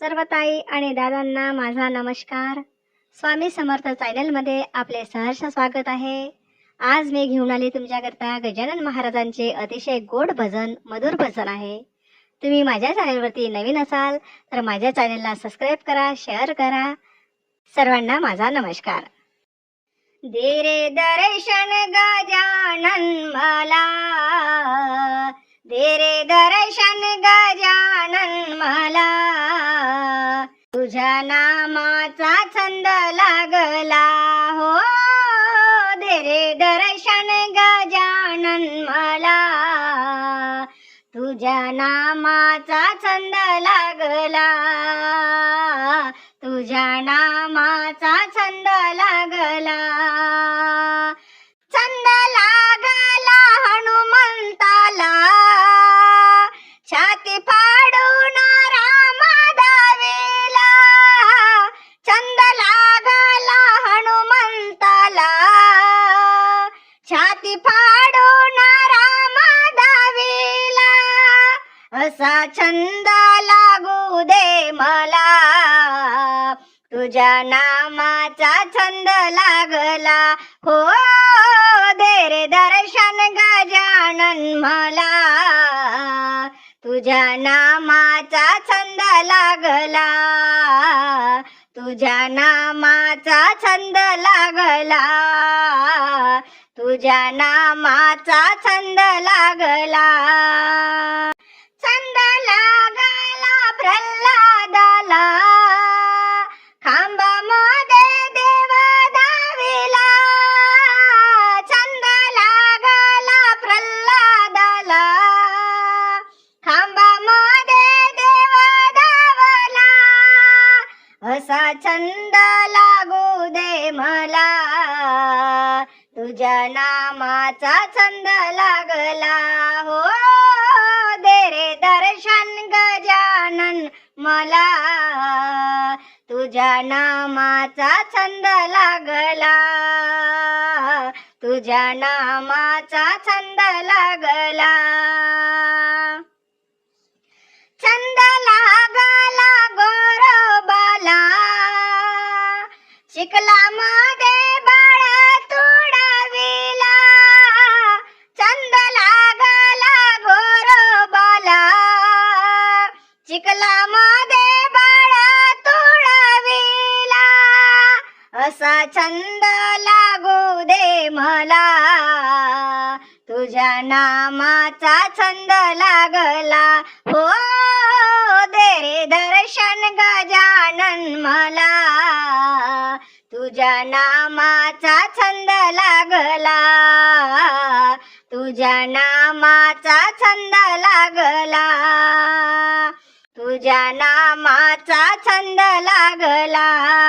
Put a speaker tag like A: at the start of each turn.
A: सर्व ताई आणि दादांना माझा नमस्कार. स्वामी समर्थ चॅनलमध्ये आपले सहर्ष स्वागत आहे. आज मी घेऊन आली तुमच्याकरता गजानन महाराजांचे अतिशय गोड भजन मधुर भजन आहे. तुम्ही माझ्या चॅनलवरती नवीन असाल तर माझ्या चॅनलला सबस्क्राईब करा शेअर करा. सर्वांना माझा नमस्कार. दे दर्शन गजानन मला तुझ्या नामाचा छंद लागला. हो दे दर्शन गजानन मला. तुझ्या नामाचा छंद लागला. तुझ्या नामाचा छंद लागला. छाती फाडून रामादावेला असा छंद लागू दे मला. तुझ्या नामाचा छंद लागला. हो दे रे दर्शन गजानन मला. तुझ्या नामाचा छंद लागला. तुझ्या नामाचा छंद लागला. तुझ्या नामाचा छंद लागला. छंद लागला प्रल्हादाला. खांबामध्ये देव दाविला. छंद लागला प्रल्हादाला. खांबामध्ये देव दावला. असा छंद तुझ्या नामाचा छंद लागला हो. दे रे दर्शन गजानन मला. तुझ्या नामाचा छंद लागला. तुझ्या नामाचा छंद लागला. चिखला मध्ये बाळा तुडविला. असा छंद लागू दे मला. तुझ्या नामाचा छंद लागला. हो दे रे दर्शन गजानन मला. तुझ्या नामाचा छंद लागला. तुझ्या नामाचा छंद लागला. तुझ्या नामाचा छंद लागला.